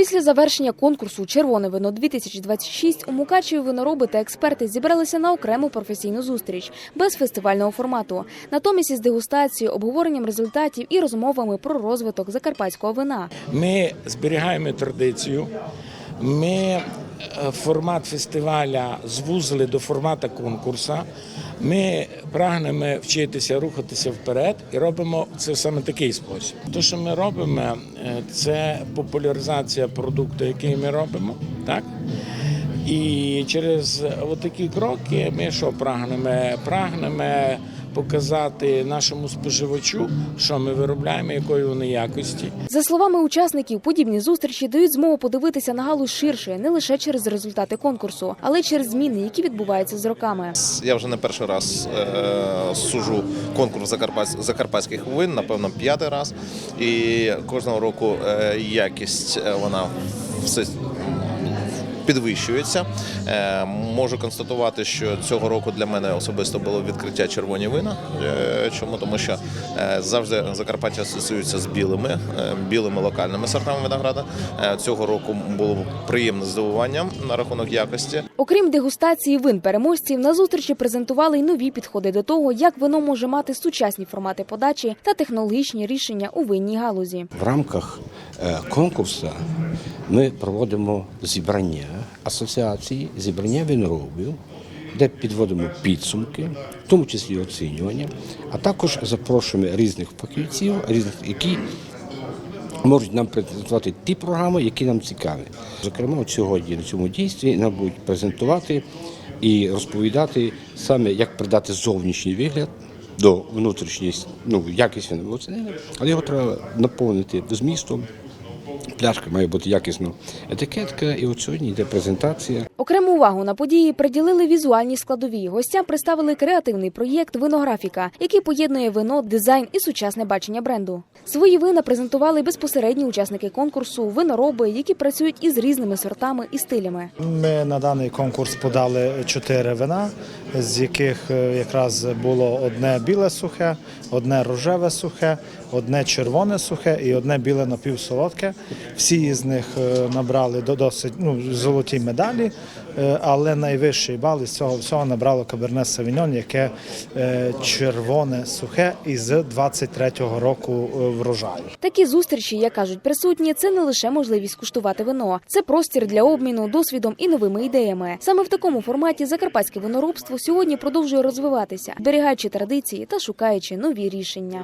Після завершення конкурсу Червоне вино 2026 у Мукачеві винороби та експерти зібралися на окрему професійну зустріч без фестивального формату. Натомість із дегустацією, обговоренням результатів і розмовами про розвиток закарпатського вина. Ми зберігаємо традицію. Ми формат фестиваля звузили до формату конкурсу. Ми прагнемо вчитися рухатися вперед і робимо це саме такий спосіб. Те, що ми робимо, е, це популяризація продукту, який ми робимо, так? І через такі кроки ми що прагнемо? Прагнемо показати нашому споживачу, що ми виробляємо, якої вони якості. За словами учасників, подібні зустрічі дають змогу подивитися на галузь ширше не лише через результати конкурсу, але й через зміни, які відбуваються з роками. Я вже не перший раз е, суджу конкурс закарпатсь- закарпатських вин, напевно, п'ятий раз. І кожного року е, якість е, вона все підвищується. Е, можу констатувати, що цього року для мене особисто було відкриття червоні вина. Е, чому? Тому що е, завжди Закарпаття асоціюється з білими, білими локальними сортами винограда. Цього року було приємне здивування на рахунок якості. Окрім дегустації вин переможців, на зустрічі презентували й нові підходи до того, як вино може мати сучасні формати подачі та технологічні рішення у винній галузі. В рамках конкурсу ми проводимо зібрання асоціації, зібрання виноробів, де підводимо підсумки, в тому числі оцінювання, а також запрошуємо різних фахівців, різних, які можуть нам презентувати ті програми, які нам цікаві. Зокрема, сьогодні на цьому дійстві нам будуть презентувати і розповідати саме, як придати зовнішній вигляд до внутрішньої ну, якість він оцінили, але його треба наповнити змістом. Пляшка має бути якісна етикетка, і от сьогодні йде презентація. Окрему увагу на події приділили візуальній складовій. Гостям представили креативний проєкт Винографіка, який поєднує вино, дизайн і сучасне бачення бренду. Свої вина презентували безпосередні учасники конкурсу, винороби, які працюють із різними сортами і стилями. Ми на даний конкурс подали чотири вина, з яких е, якраз було одне біле сухе, одне рожеве сухе, одне червоне сухе і одне біле напівсолодке. Всі із них е, набрали до досить ну, золоті медалі, але найвищий бал із цього всього набрало Каберне Савіньон, яке е, червоне сухе із 23-го року е, врожаю. Такі зустрічі, як кажуть присутні, це не лише можливість куштувати вино, це простір для обміну досвідом і новими ідеями. Саме в такому форматі закарпатське виноробство сьогодні продовжує розвиватися, зберігаючи традиції та шукаючи нові рішення.